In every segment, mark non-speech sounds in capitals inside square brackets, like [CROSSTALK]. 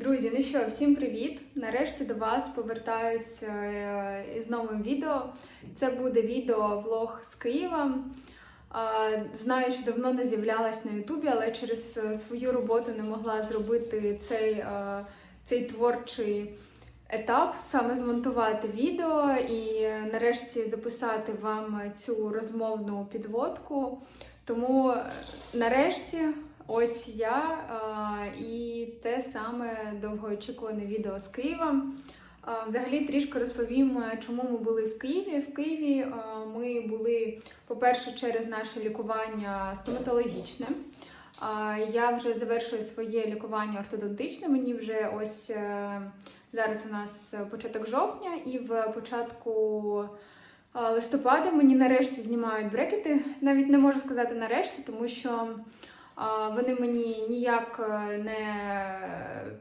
Друзі, ну що, всім привіт! Нарешті до вас повертаюсь е, із новим відео. Це буде відео-влог з Києва. Знаю, що давно не з'являлась на Ютубі, але через е, свою роботу не могла зробити цей, е, цей творчий етап, саме змонтувати відео і нарешті записати вам цю розмовну підводку. Тому нарешті ось я і те саме довгоочікуване відео з Києва. Взагалі трішки розповім, е, чому ми були в Києві. В Києві а, ми були, по-перше, через наше лікування стоматологічне. Я вже завершую своє лікування ортодонтичне. Мені вже ось е, зараз у нас початок жовтня, і в початку листопада мені нарешті знімають брекети. Навіть не можу сказати нарешті, тому що вони мені ніяк е, не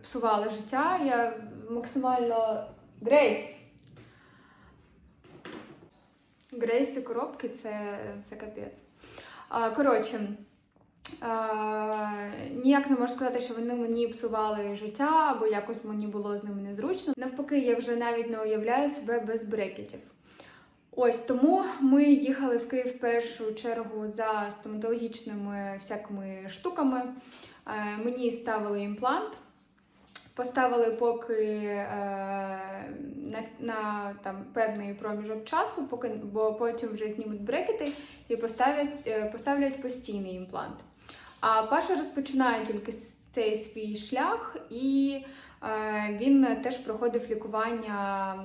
псували життя. Я максимально Грейс. Грейс і коробки це, це капець. Коротше. Ніяк не можу сказати, що вони мені псували життя, або якось мені було з ними незручно. Навпаки, я вже навіть не уявляю себе без брекетів. Ось тому ми їхали в Київ в першу чергу за стоматологічними всякими штуками. Е, Мені ставили імплант, поставили поки е, на, на там, певний проміжок часу, поки, бо потім вже знімуть брекети і поставлять, е, поставлять постійний імплант. А Паша розпочинає тільки цей свій шлях, і він теж проходив лікування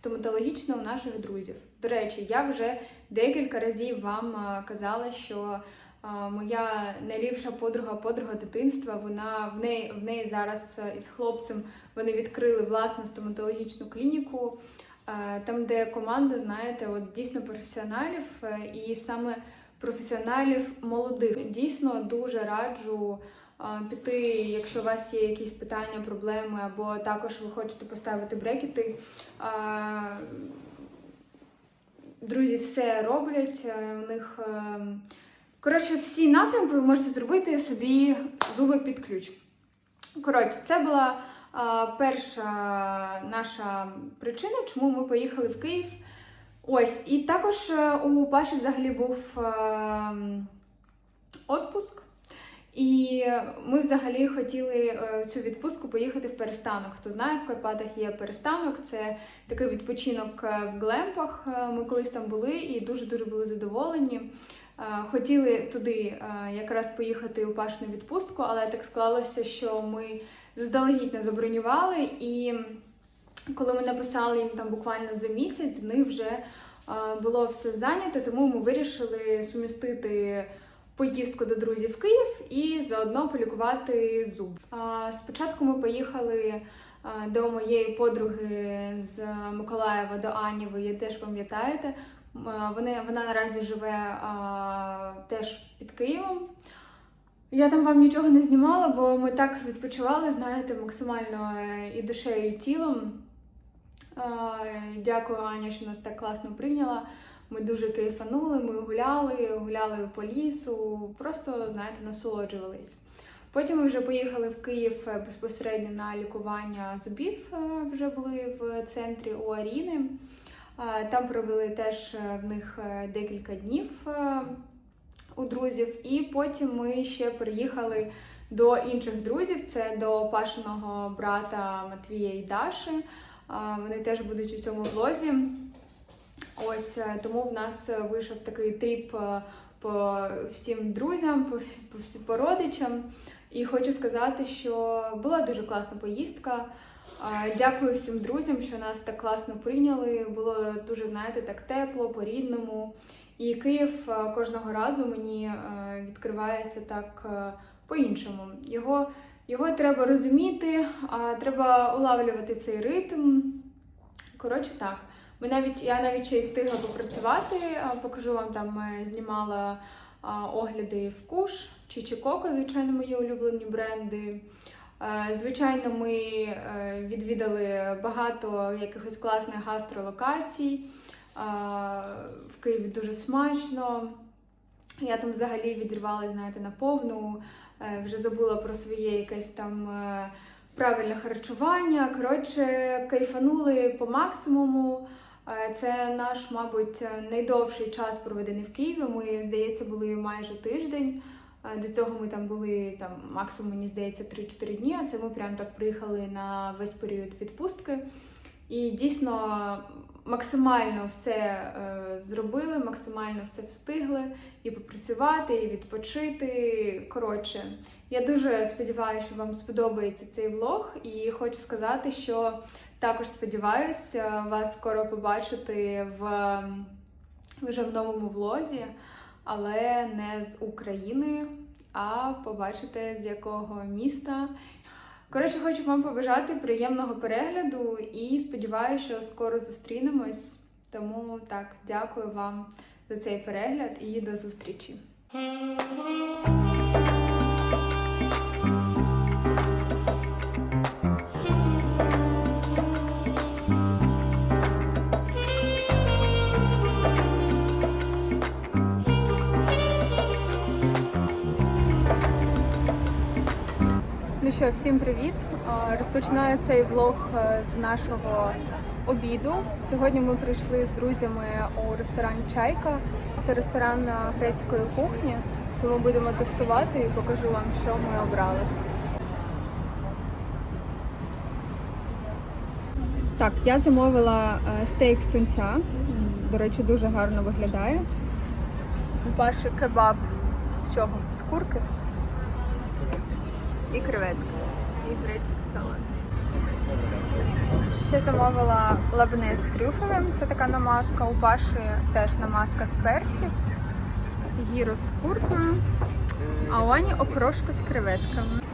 стоматологічне у наших друзів. До речі, я вже декілька разів вам е, казала, що е, моя найліпша подруга, подруга дитинства, вона в неї в неї зараз е, із хлопцем вони відкрили власну стоматологічну клініку. Там, де команда, знаєте, от дійсно професіоналів, і саме професіоналів молодих. Дійсно дуже раджу піти, якщо у вас є якісь питання, проблеми, або також ви хочете поставити брекети. Друзі все роблять. е, У них е, коротше всі напрямки ви можете зробити собі зуби під ключ. Коротше, це була перша наша причина, чому ми поїхали в Київ. Ось, і також е, у Паші взагалі був е, отпуск. І ми взагалі хотіли е, цю відпустку поїхати в перестанок. Хто знає, в Карпатах є перестанок, це такий відпочинок е, в Глемпах. Е, Ми колись там були і дуже-дуже були задоволені. Хотіли туди якраз поїхати у Пашину відпустку, але так склалося, що ми заздалегідь не забронювали. І коли ми написали їм там буквально за місяць, в них вже було все зайнято, тому ми вирішили сумістити поїздку до друзів в Київ і заодно полікувати зуб. Спочатку ми поїхали до моєї подруги з Миколаєва до Ані, ви її теж пам'ятаєте. Вони, вона наразі живе а, теж під Києвом. Я там вам нічого не знімала, бо ми так відпочивали, знаєте, максимально е, і душею, і тілом. А, Дякую, Аня, що нас так класно прийняла. Ми дуже кайфанули, ми гуляли, гуляли по лісу, просто, знаєте, насолоджувались. Потім ми вже поїхали в Київ е, безпосередньо на лікування зубів, е, вже були в центрі у Аріни. Е, Там провели теж в них декілька днів у друзів. І потім ми ще приїхали до інших друзів: це до Пашиного брата Матвія і Даші. Вони теж будуть у цьому влозі. Ось е, тому в нас е, вийшов такий тріп е, по всім друзям, по, по, по родичам. І хочу сказати, що була дуже класна поїздка. Дякую всім друзям, що нас так класно прийняли. Було дуже, знаєте, так тепло, по-рідному. І Київ кожного разу мені відкривається так по-іншому. Його, його треба розуміти, треба улавлювати цей ритм. Коротше, так. Ми навіть я навіть ще й встигла попрацювати. Покажу вам там е, знімала огляди в Куш, в Чичикоко, звичайно, мої улюблені бренди. Е, Звичайно, ми е, відвідали багато якихось класних гастролокацій. В Києві дуже смачно. Я там взагалі відривалася, знаєте, на повну, Е, вже забула про своє якесь там правильне харчування. Коротше, кайфанули по максимуму. Е, Це наш, мабуть, найдовший час проведений в Києві. Ми, здається, були майже тиждень. Е, До цього ми там були там максимум, мені здається, 3-4 дні. А це ми прям так приїхали на весь період відпустки. І дійсно максимально все е, зробили, максимально все встигли і попрацювати, і відпочити. Коротше, я дуже сподіваюся, що вам сподобається цей влог, і хочу сказати, що також сподіваюся вас скоро побачити в вже в новому влозі, але не з України, а побачите з якого міста. Коротше, хочу вам побажати приємного перегляду і сподіваюся, що скоро зустрінемось. Тому так, дякую вам за цей перегляд і до зустрічі. Що, всім привіт! Розпочинаю цей влог е, з нашого обіду. Сьогодні ми прийшли з друзями у ресторан Чайка. Це ресторан грецької кухні. Тому будемо тестувати і покажу вам, що ми обрали. Так, я замовила е, стейк з тунця. До речі, дуже гарно виглядає. У кебаб з чого? З курки і креветки, і грецький салат. Ще замовила лабне з трюфелем, це така намазка. У Паші теж намазка з перців, гіро з куркою, а у Ані окрошка з креветками.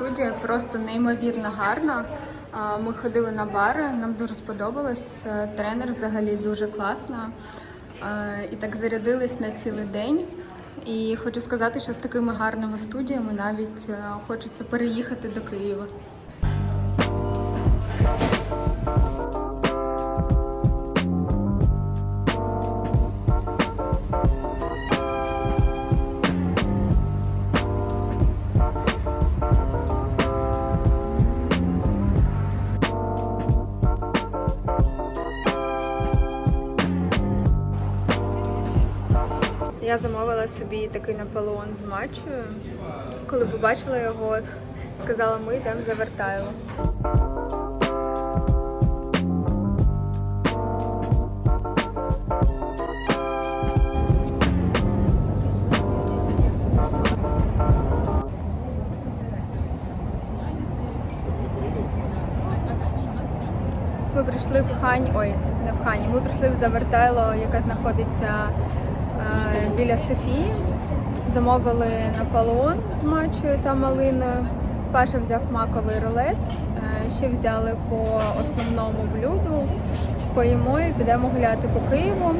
Студія просто неймовірно гарна. Ми ходили на бари, нам дуже сподобалось. Е, Тренер взагалі дуже класна. Е, І так зарядились на цілий день. І хочу сказати, що з такими гарними студіями навіть е, хочеться переїхати до Києва. Я замовила собі такий Наполеон з матчою. Коли побачила його, сказала, ми йдемо за. Ми прийшли в Хань, ой, не в Хані, ми прийшли в Завертайло, яка знаходиться біля Софії. Замовили наполеон з мачою та малиною. Паша взяв маковий рулет, е, ще взяли по основному блюду. Поїмо і підемо гуляти по Києву.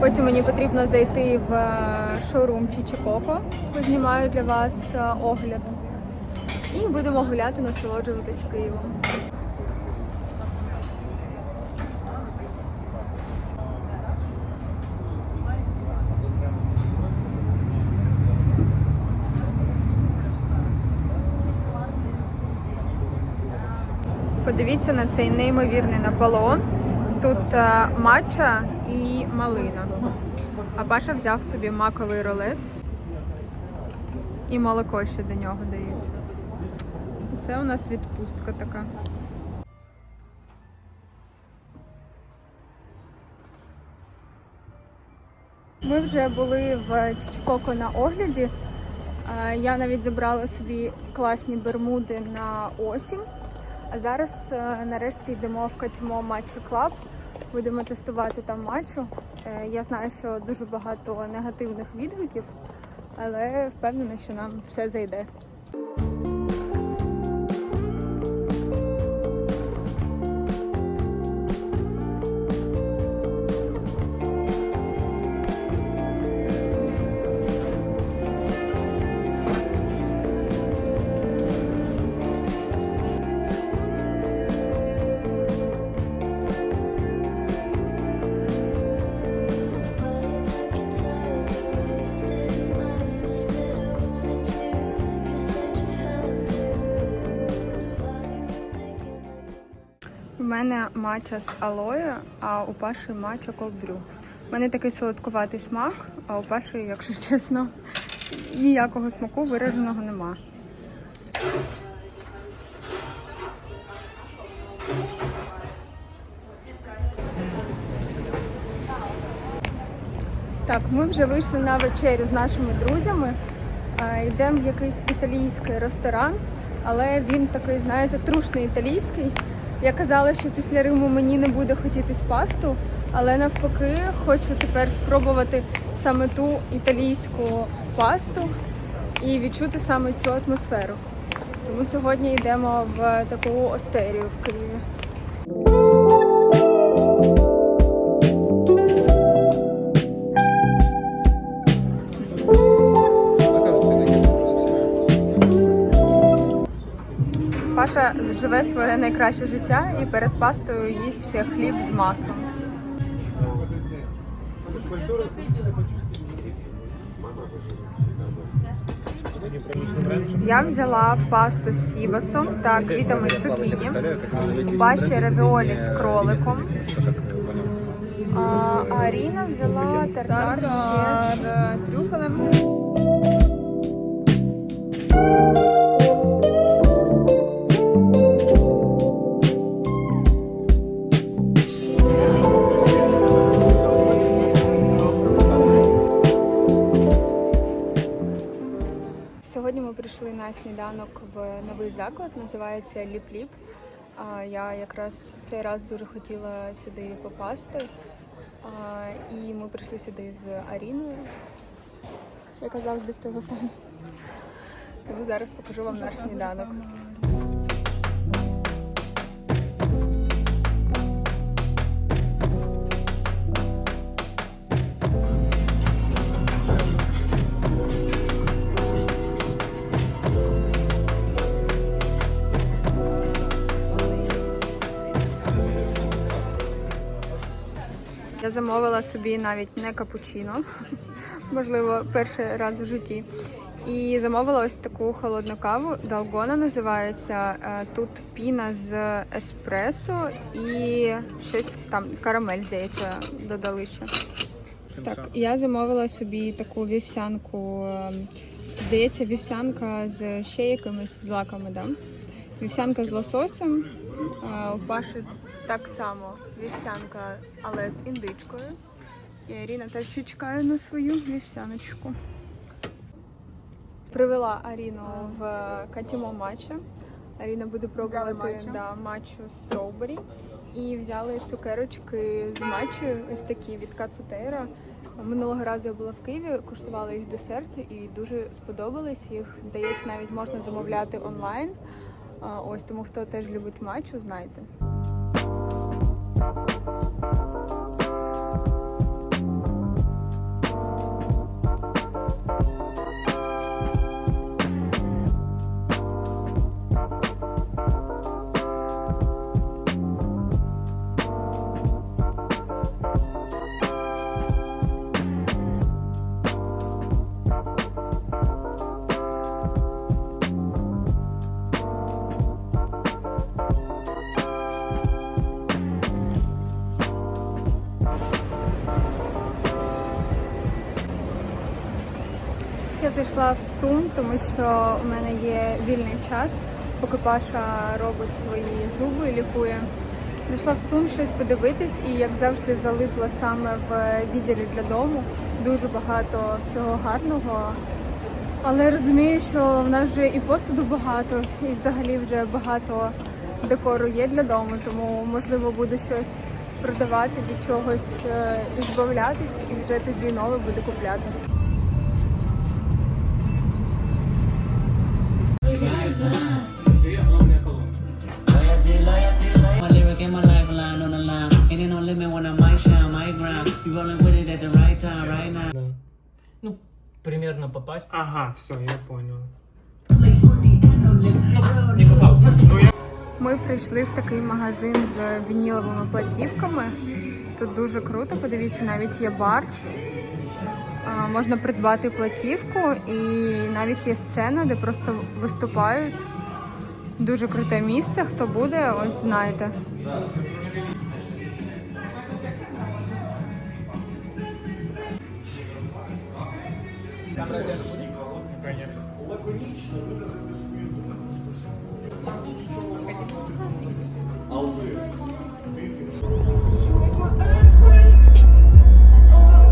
Потім мені потрібно зайти в е, шоурум Чичикоко. Познімаю для вас е, огляд. І будемо гуляти, насолоджуватись Києвом. Подивіться на цей неймовірний Наполеон. Тут е, матча і малина. А Паша взяв собі маковий рулет і молоко ще до нього дають. Це у нас відпустка така. Ми вже були в Чичкоко на огляді. Е, Я навіть забрала собі класні бермуди на осінь. А зараз е, нарешті йдемо в Катьмо Матчу Клаб. Будемо тестувати там матчу. Е, Я знаю, що дуже багато негативних відгуків, але впевнена, що нам все зайде. Мене матча з алоє, а у Паші матча колдрю. У мене такий солодкуватий смак, а у Паші, якщо [LAUGHS] чесно, ніякого смаку вираженого нема. Так, ми вже вийшли на вечерю з нашими друзями. Е, Йдемо в якийсь італійський ресторан, але він такий, знаєте, трушний італійський. Я казала, що після Риму мені не буде хотітись пасту, але навпаки хочу тепер спробувати саме ту італійську пасту і відчути саме цю атмосферу. Тому сьогодні йдемо в таку остерію в Києві. Паша живе своє найкраще життя і перед пастою їсть ще хліб з маслом. Я взяла пасту з сібасом та квітами цукіні, Паші равіолі з кроликом. А Аріна взяла тартар з трюфелем. Прийшли на сніданок в новий заклад, називається Ліп-Ліп. Я якраз цей раз дуже хотіла сюди попасти. І ми прийшли сюди з Аріною, яка завжди в телефоні. Тому зараз покажу вам наш сніданок. Замовила собі навіть не капучино, [LAUGHS] можливо, перший раз в житті. І замовила ось таку холодну каву. Далгона називається. Е, Тут піна з еспресо і щось там, карамель, здається, додали ще. Так, я замовила собі таку вівсянку. е, Здається, вівсянка з ще якимись злаками, да? Вівсянка з лососем. У Паші так само вівсянка, але з індичкою. І Аріна теж ще чекає на свою вівсяночку. Привела Аріну в Катімо матча. Аріна буде пробувати да, матчу строубері. І взяли цукерочки з матчу, ось такі від Кацутейра. Минулого разу я була в Києві, куштувала їх десерти і дуже сподобались. Їх, здається, навіть можна замовляти онлайн. Ось тому хто теж любить матчу, знайте. ЦУМ, тому що у мене є вільний час, поки Паша робить свої зуби лікує. Зайшла в ЦУМ щось подивитись і, як завжди, залипла саме в відділі для дому. Дуже багато всього гарного. Але розумію, що в нас вже і посуду багато, і взагалі вже багато декору є для дому, тому можливо буде щось продавати, від чогось е, збавлятись і вже тоді нове буде купляти. Примерно попасть. Ага, все, я понял. Не попав. Ми прийшли в такий магазин з вініловими платівками. Тут дуже круто, подивіться, навіть є бар. А, Можна придбати платівку і навіть є сцена, де просто виступають. Дуже круте місце. Хто буде, ось знаєте.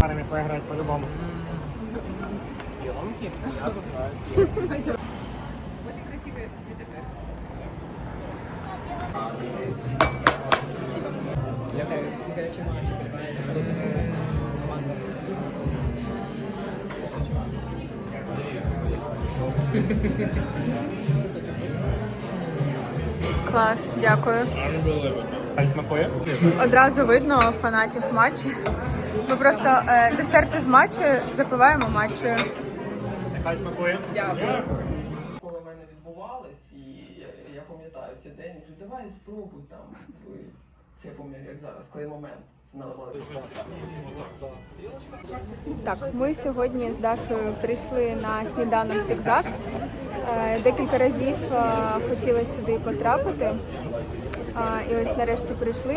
Парами поиграть по-любому. Елки? Я тут знаю. Клас, дякую. Так смакує? Одразу видно фанатів матчі. Ми просто е, десерти з матчі запиваємо матчею. Нехай смакує. коли в мене відбувались, і я, я пам'ятаю цей день, я кажу, давай спробуй там. Це я пам'ятаю, як зараз, коли момент. Так, ми сьогодні з Дашою прийшли на сніданок зігзаг. Е, Декілька разів е, хотіли сюди потрапити. І ось нарешті прийшли,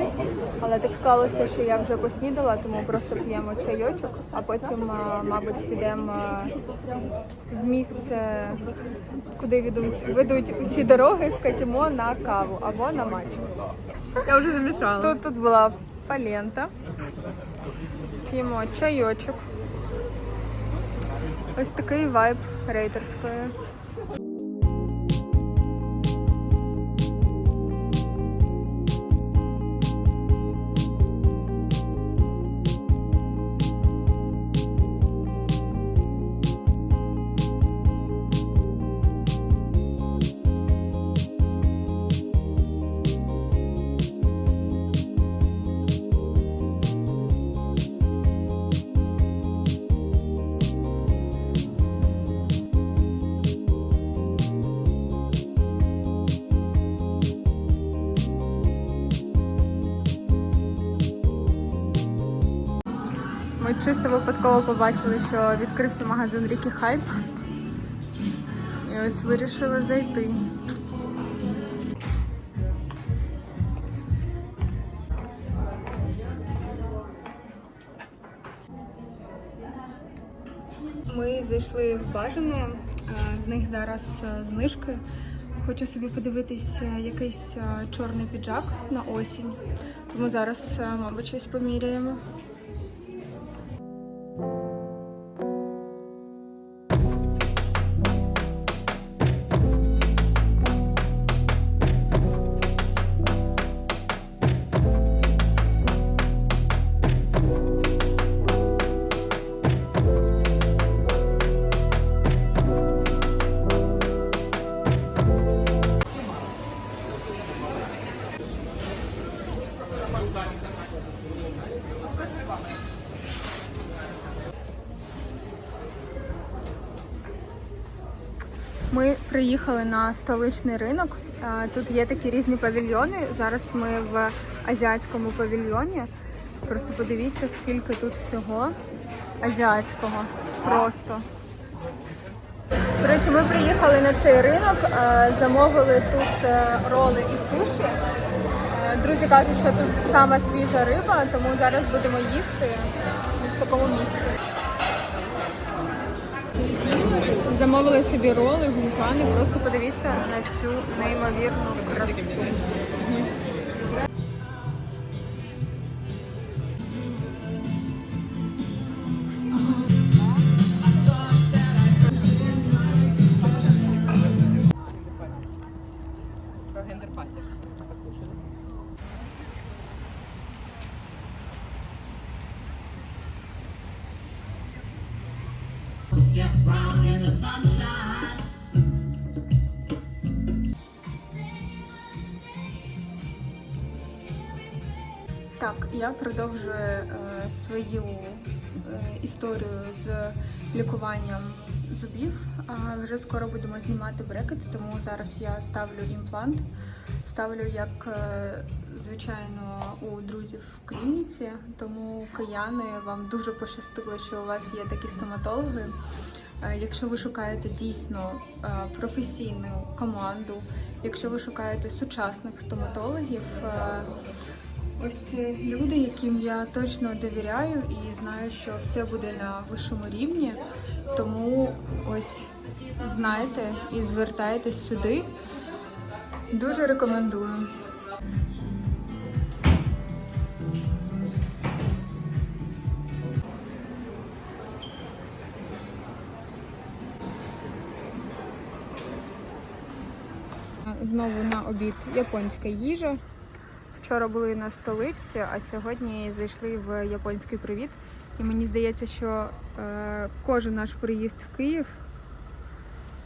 але так склалося, що я вже поснідала, тому просто п'ємо чайочок, а потім, е, мабуть, підемо е, в місце, куди ведуть, ведуть усі дороги в Катімо на каву або на матч. Я вже замішала. Тут, тут була палента. П'ємо чайочок. Ось такий вайб рейтерської. Чисто випадково побачили, що відкрився магазин Рікі Хайп. І ось вирішили зайти. Ми зайшли в бажане, е, в них зараз е, знижки. Хочу собі подивитись е, якийсь чорний піджак на осінь. Тому зараз, мабуть, щось поміряємо. Приїхали на столичний ринок. Тут є такі різні павільйони. Зараз ми в азіатському павільйоні. Просто подивіться, скільки тут всього азіатського. Просто. До речі, ми приїхали на цей ринок, замовили тут е, роли і суші. Е, Друзі кажуть, що тут сама свіжа риба, тому зараз будемо їсти в такому місці. Замовили собі роли, гункани. Просто подивіться на цю неймовірну красу. Так, я продовжую е, свою е, історію з лікуванням зубів. А вже скоро будемо знімати брекети, тому зараз я ставлю імплант. Ставлю як е, звичайно у друзів в клініці. Тому кияни вам дуже пощастило, що у вас є такі стоматологи. Е, Якщо ви шукаєте дійсно е, професійну команду, якщо ви шукаєте сучасних стоматологів. Ось це люди, яким я точно довіряю і знаю, що все буде на вищому рівні. Тому ось знайте і звертайтесь сюди. Дуже рекомендую. Знову на обід японська їжа. Вчора були на столичці, а сьогодні зайшли в японський привіт. І мені здається, що е, кожен наш приїзд в Київ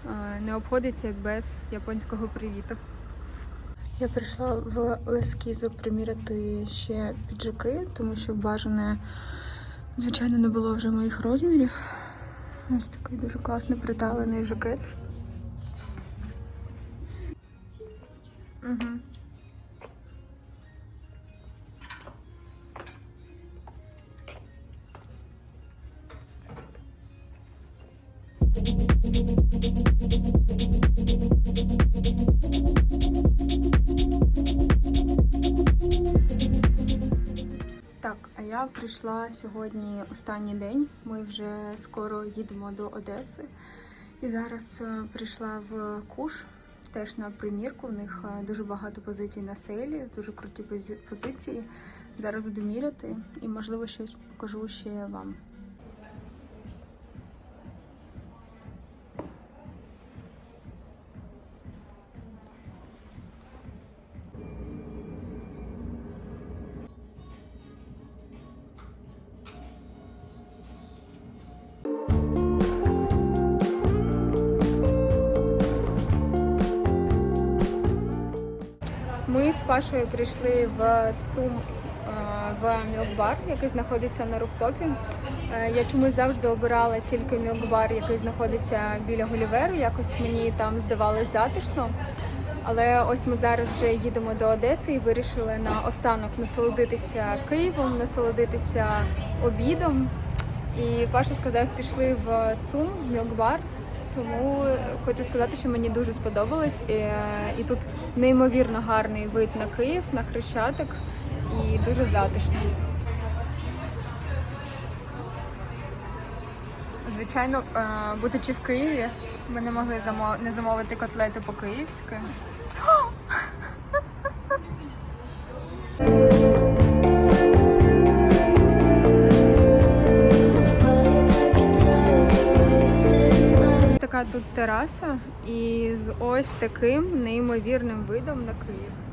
е, не обходиться без японського привіту. Я прийшла в Лескізу приміряти ще піджаки, тому що бажане, звичайно, не було вже моїх розмірів. Ось такий дуже класний приталений жакет. Угу. Прийшла сьогодні останній день. Ми вже скоро їдемо до Одеси. І зараз е, прийшла в куш теж на примірку. В них е, дуже багато позицій на селі, дуже круті пози- позиції. Зараз буду міряти і, можливо, щось покажу ще вам. Пашою прийшли в ЦУМ е, в мілкбар, який знаходиться на руфтопі. Е, Я чомусь завжди обирала тільки мілкбар, який знаходиться біля Гуліверу. Якось мені там здавалось затишно. Але ось ми зараз вже їдемо до Одеси і вирішили на останок насолодитися Києвом, насолодитися обідом. І Паша сказав, пішли в ЦУМ, в мілкбар. Тому хочу сказати, що мені дуже сподобалось. І, е, і тут неймовірно гарний вид на Київ, на Хрещатик і дуже затишно. Звичайно, е, будучи в Києві, ми не могли не замовити котлети по-київськи. Така тут тераса і з ось таким неймовірним видом на Київ.